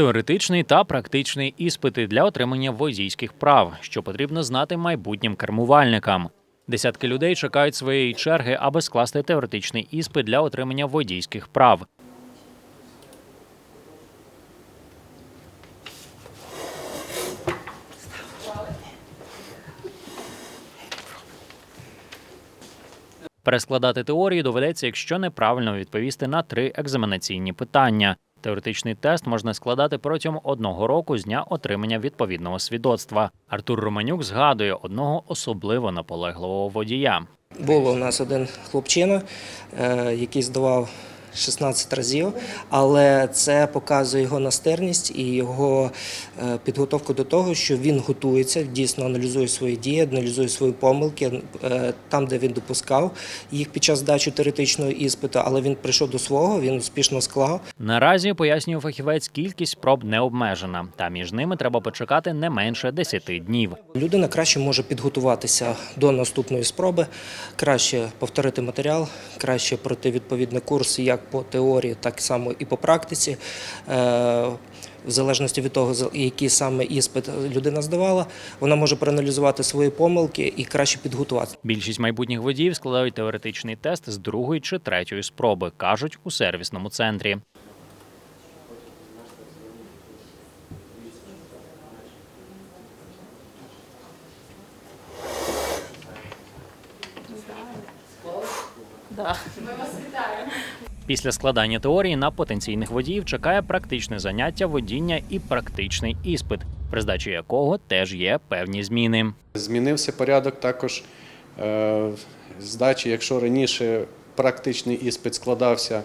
Теоретичний та практичний іспити для отримання водійських прав, що потрібно знати майбутнім кермувальникам. Десятки людей чекають своєї черги, аби скласти теоретичний іспит для отримання водійських прав. Перескладати теорію доведеться, якщо неправильно відповісти на три екзаменаційні питання. Теоретичний тест можна складати протягом одного року з дня отримання відповідного свідоцтва. Артур Романюк згадує одного особливо наполегливого водія. Був у нас один хлопчина, е, який здавав 16 разів, але це показує його настирність і його е, підготовку до того, що він готується, дійсно аналізує свої дії, аналізує свої помилки е, там, де він допускав їх під час здачі теоретичного іспиту, але він прийшов до свого, він успішно склав. Наразі пояснює фахівець, кількість спроб не обмежена, та між ними треба почекати не менше 10 днів. Людина краще може підготуватися до наступної спроби, краще повторити матеріал, краще пройти відповідний курс як по теорії, так само і по практиці. Е, В залежності від того, який саме іспит людина здавала, вона може проаналізувати свої помилки і краще підготуватися. Більшість майбутніх водіїв складають теоретичний тест з другої чи третьої спроби, кажуть у сервісному центрі. Да. Після складання теорії на потенційних водіїв чекає практичне заняття водіння і практичний іспит, при здачі якого теж є певні зміни. Змінився порядок також е, здачі, якщо раніше практичний іспит складався,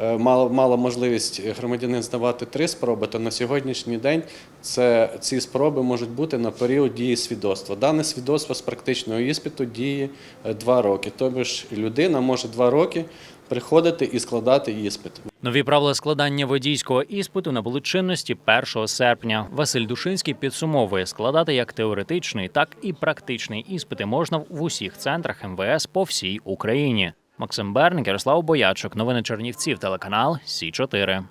е, мало, мала можливість громадянин здавати три спроби, то на сьогоднішній день це, ці спроби можуть бути на період дії свідоцтва. Дане свідоцтво з практичного іспиту діє е, два роки. Тобто людина може два роки приходити і складати іспит. Нові правила складання водійського іспиту набули чинності 1 серпня. Василь Душинський підсумовує, складати як теоретичний, так і практичний іспити можна в усіх центрах МВС по всій Україні. Максим Берник, Ярослав Боячок, новини Чернівців, телеканал Сі 4